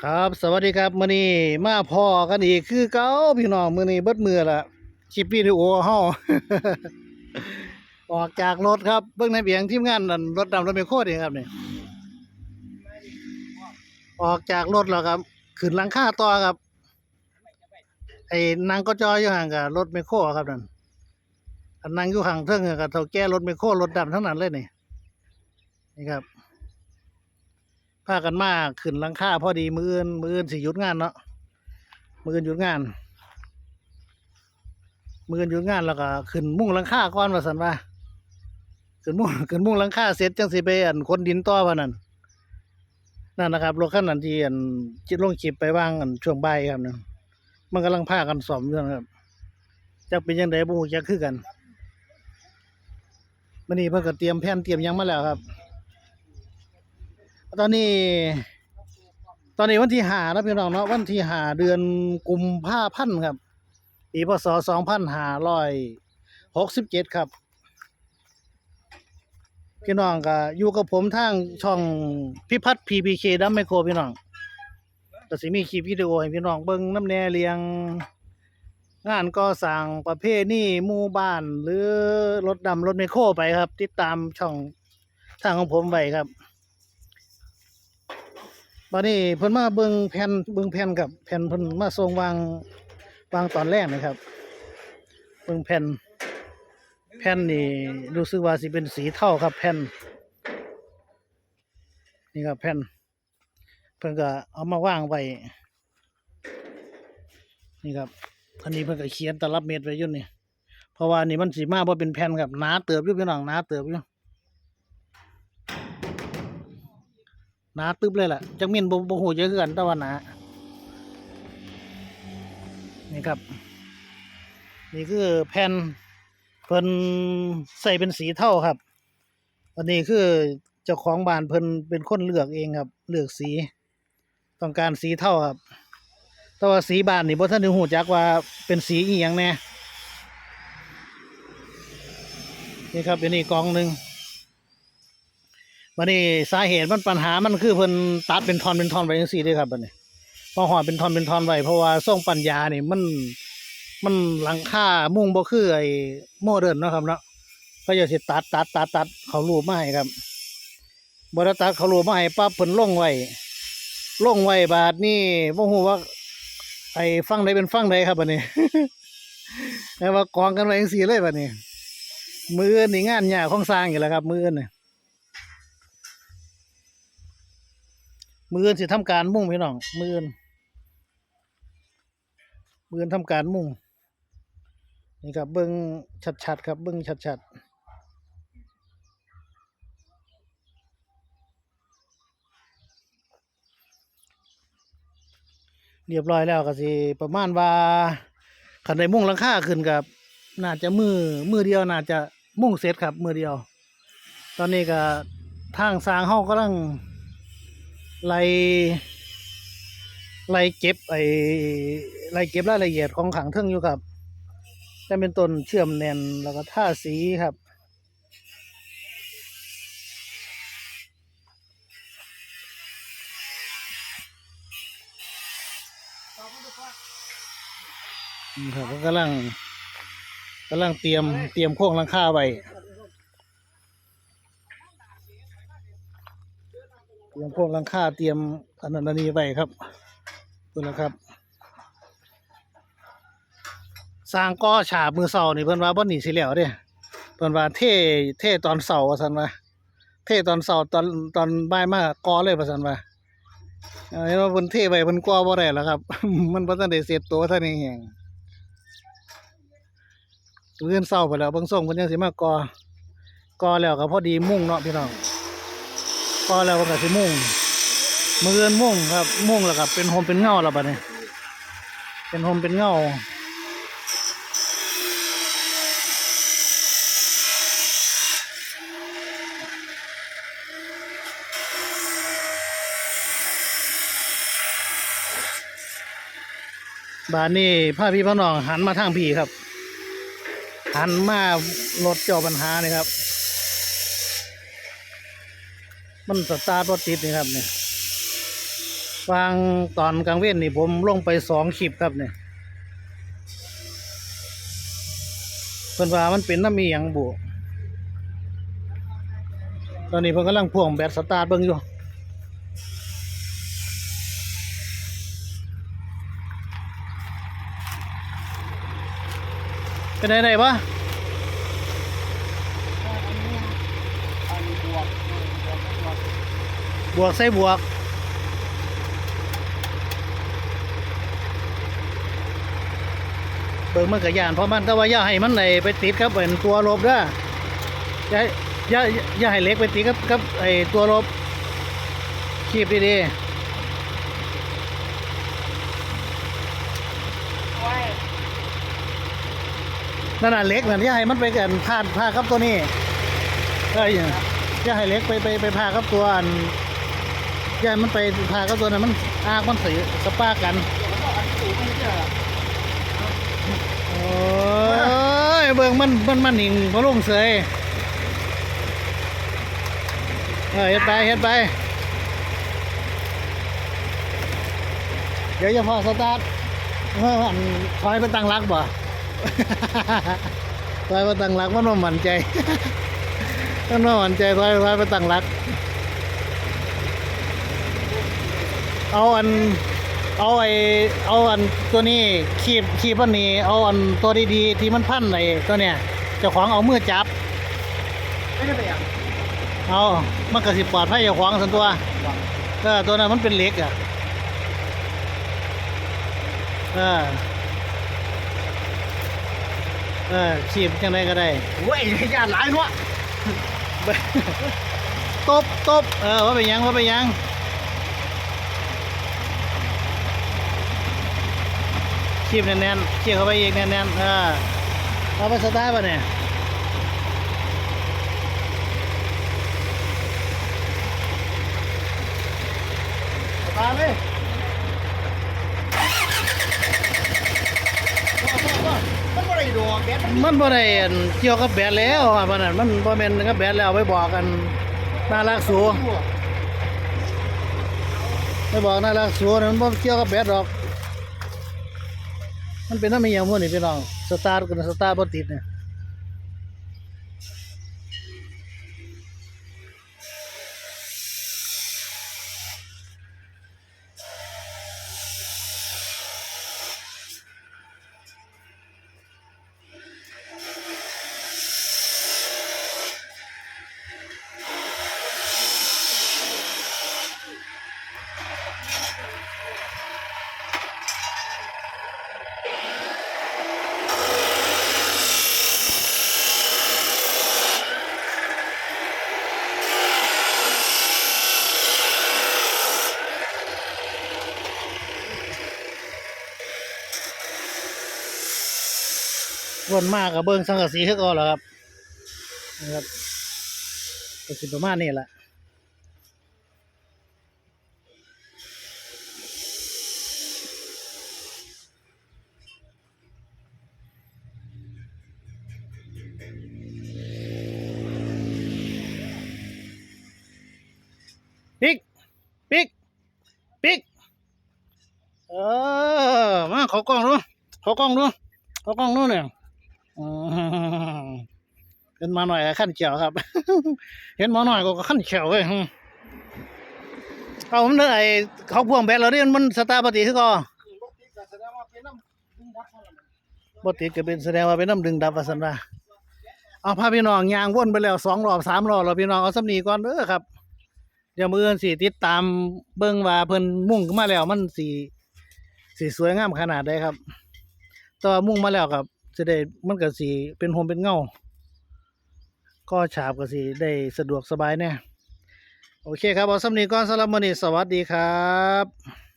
ครับสวัสดีครับมื้อนี้มาพอกันอีกคือเก่าพี่น้องมื้อนี้เบิดมือละคลิปวิดีโอเฮาออกจากรถครับเบิ่งในเบียงทีมงานนั่นรถดำรถเมคโครนี่ครับนี่ออกจากรถแล้วครับขึ้นหลังคาต่อครับ ไอ้นางก็จออยู่ห่างกับรถเมคโคครับนั่นอันนั่งอยู่ห่างเทิงกับเฒ่าแก่รถเมคโครถดำทั้งนั้นเลยนี่นี่ครับ พากันมาขึ้นลังคาพอดีมืออื่นมืออื่นสิหยุดงานเนาะมืออื่นหยุดงาน มืออื่นหยุดงานแล้วก็ขึ้นมุ่งลังคาก่อนว่าสันว่าขึ้นมุ่งขึ้นมุ่งลังคาเสร็จจังสิไปอันคนดินต่อว่านั่นนั่นนะครับรถคันนั้นที่อันจิตลงคลิปไปว่างอันช่วงใบครับนั่นมันกำลังพากันสอมอยู่นะครับจักเป็นยังไงบ่ฮู้จักคือกันมื้อนี้เพิ่นก็เตรียมแผ่นเตรียมยังมาแล้วครับ ตอนนี้ ตอนนี้วันที่ห้าแล้วพี่น้องเนาะวันที่ห้าเดือนกุมภาพันธ์ครับปีพศสองพันห้าร้อยหกสิบเจ็ดครับ พี่น้องก็อยู่กับผมทางช่องพิพัฒน์พีพีเคดัมไมโครพี่น้องก็สิมีคลิปวิดีโอให้พี่น้องเบิ่งน้ำแน่เรียง งานก่อสร้างประเภทนี้หมู่บ้าน หรือรถดำรถไมโครไปครับ ติดตามช่องทางของผมไว้ครับ บัดนี้เพิ่นมาเบิ่งแผ่นเบิ่งแผ่นกับแผ่นเพิ่นมาส่งวางวางตอนแรกนะครับ เบิ่งแผ่นแผ่นนี่รู้สึกว่าสิเป็นสีเทาครับแผ่นนี่ครับแผ่นเพิ่นก็เอามาวางไว้นี่ครับอันนี้เพิ่นก็เขียนตลับเมตรไว้ยู่นี่เพราะว่านี่มันสิมาบ่เป็นแผ่นครับหนาเติบอยู่พี่น้องหนาเติบอยู่ หนาตึบเลยล่ะจักมินบ่บ่ฮู้จะคือกันแต่ว่าหนานี่ครับ นี่คือแผ่นเพิ่นใส่เป็นสีเท่าครับ อันนี้คือเจ้าของบ้านเพิ่นเป็นคนเลือกเองครับ เลือกสีต้องการสีเท่าครับ แต่ว่าสีบ้านนี่บ่ทันได้ฮู้จักว่าเป็นสีอีหยังแน่นี่ครับอันนี้กองหนึ่ง วันนี้สาเหตุมันปัญหามันคือเพิ่นตัดเป็นทอนเป็นทอนไว้จังซี่เด้ครับบัดนี้พอห่อเป็นทอนเป็นทอนไว้เพราะว่าส่งปัญญานี่มันมันหลังค่ามุ่งบ่คือไอ้โมเดิร์นเนาะครับเนาะก็จะสิตัดตัดตัดตัดเขารูปมาให้ครับบ่ได้ตัดเขารูปมาให้ปั๊บเพิ่นลงไว้ลงไว้บาดนี้บ่ฮู้ว่า ไอ้ฟังใดเป็นฟังใดครับบัดนี้แต่ว่ากองกันไว้จังซี่เลยบัดนี้ มือนี่งานยากของสร้างอยู่แล้วครับ มืออน มืออื่นสิทำการมุ่งพี่น้องมืออื่นมืออื่นทำการมุ่งนี่ครับเบิ้งชัดๆครับเบิ้งชัดๆเรียบร้อยแล้วก็สิประมาณว่าขันได้มุ่งหลังคาขึ้นกับน่าจะมือมือเดียวน่าจะมุ่งเสร็จครับมือเดียว ตอนนี้ก็ทางสร้างเฮากำลัง ไล่ไล่เก็บไอ้ไล่เก็บรายละเอียดของขังเทิงอยู่ครับจะเป็นต้นเชื่อมแน่นแล้วก็ท่าสีครับครับก็กำลังกำลังเตรียมเตรียมโค้งหลังคาไว้ เตรียมพวกหลังคาเตรียมอันนั้นอันนี้ไว้ครับเพื่อนะครับสร้างก่อฉาบมือเสานี่เพิ่นว่าบ่หนีสิแล้วเด้เพิ่นว่าเท่เท่ตอนเสาว่าซั่นว่าเท่ตอนเสาตอนตอนบ่ายมากก่อเลยว่าซั่นว่าเออเห็นว่าเพิ่นเท่ไว้เพิ่นกอบ่ได้แล้วครับ มันบ่ทันได้เสร็จตัวท่านนี่แฮงเพื่อนเศร้าไปแล้วเบิ่งส่งเพิ่นยังสิมาก่อก่อแล้วก็พอดีมุ่งเนาะพี่น้อง พอแล้วก็สิมุ่งมือเอินมุ่งครับ มุ่งแล้วก็เป็นโฮมเป็นเงาแล้วบัดนี้ เป็นโฮมเป็นเงาบานนี้พาพี่พ่อน้องหันมาทางพี่ครับ หันมารถเจ้าปัญหานี่ครับ มันสตาร์ทรถติดนี่ครับเนี่ยวางตอนกลางเว้นนี่ผมลงไปสองคลิปครับเนี่ยเพิ่นว่ามันเป็นน้ำมีหยังบุตอนนี้เพิ่นกำลังพ่วงแบตสตาร์ทเบิ่งอยู่เป็นไงได้ปะ อันนี้บวกบวกบวก บวกใส่บวก เบิ่งมันกระยานเพราะมันแต่ว่าอย่าให้มันไหนไปติดกับเป็นตัวลบเด้ออย่าอย่าอย่าให้เหล็กไปติดกับกับไอ้ตัวลบคีบดีไว้ๆนั่นน่ะเหล็กนั่นอย่าให้มันไปกันพาดพากับตัวนี้เอ้ยอย่าให้เหล็กไปไปไปพากับตัวอันอ ยาให้มันไปพากับตัวนั้นมันอากมันสีสปากันเดี๋ยวเขากันสูงไม่ใช่เหรโอ้ยเบิ่งมันมันมันหนิงพอลงเสยเออเฮ็ดไปเฮ็ดไป เดี๋ยวจะพอสตาร์ทเมื่อวันถอยไปตั้งรักบ่ถอยไปตั้งรักมันบ่มั่นใจมันบ่มั่นใจถอยถอยไปตั้งรัก เอาอัน เอาไอเอาอันตัวนี้ขีบขีบอันนี้ เอาอันตัวดีๆที่มันพันไอตัวเนี้ยเจ้าของเอามือจับไม่ได้ไปอย่างเอามันก็สิปลอดภัยเจ้าของสันตัวเออตัวนั้นมันเป็นเหล็กอะเออเออขีบจังไดก็ได้โอ้ยญาติหลายเนาะตบตบเออว่าไปนหยังว่าไปนหยัง ขีบแน่นๆขีบเข้าไปอีกแน่นๆเออเอาไปสตาร์ทป่ะเนี่ยตาเลยมันบ่ได้ดอกแก๊สมันมันบ่ได้อันเกี่ยวกับแบตแล้วอะมันนั้นมันบ่แม่นกับแบตแล้วเอาไปบอกกันน่ารักสูอยู่ไปบอกน่ารักสูนั่นมันบ่เกี่ยวกับแบตหรอก มันเป็นน้ำมีหยังหมู่นี่พี่น้องสตาร์ทกันสตาร์ทบ่ติดเนี่ย วนมากกับเบิ่งสังกะสีคือเก่าแหล้วครับนะครับก็สิประมาณนี้แหละปิกปิกปิกเออ มาขอกล้องดูขอกล้องดูขอกล้องดูเนี่ยอืม เห็นมาหน่อยขั้นเขียวครับ เห็นมาหน่อยก็ขั้นเขียวเว้ยเอามันเลยไอ้เขาพ่วงแบตเราเนี่ยมันสตาร์ปกติคือก็บ่ติดก็เป็นน้ำดึงดักมันล่ะปกติก็เป็นแสดงว่าเป็นน้ำดึงดับวาสันว่าเอาพาพี่น้องยางวนไปแล้วสองรอบสามรอบแล้วพี่น้องเอาสำนีก่อนเด้อครับ เดี๋ยวมืออนสิติดตามเบิ่งว่าเพิ่นมุ่งมาแล้วมันสีสีสวยงามขนาดใดครับแตว่ามุ่งมาแล้วครับ จะได้มันก็สีเป็นโฮมเป็นเงาก็ฉาบก็สีได้สะดวกสบายแน่โอเคครับเอาสำนีก่อนสำหรับมื้อนี้สวัสดีครับ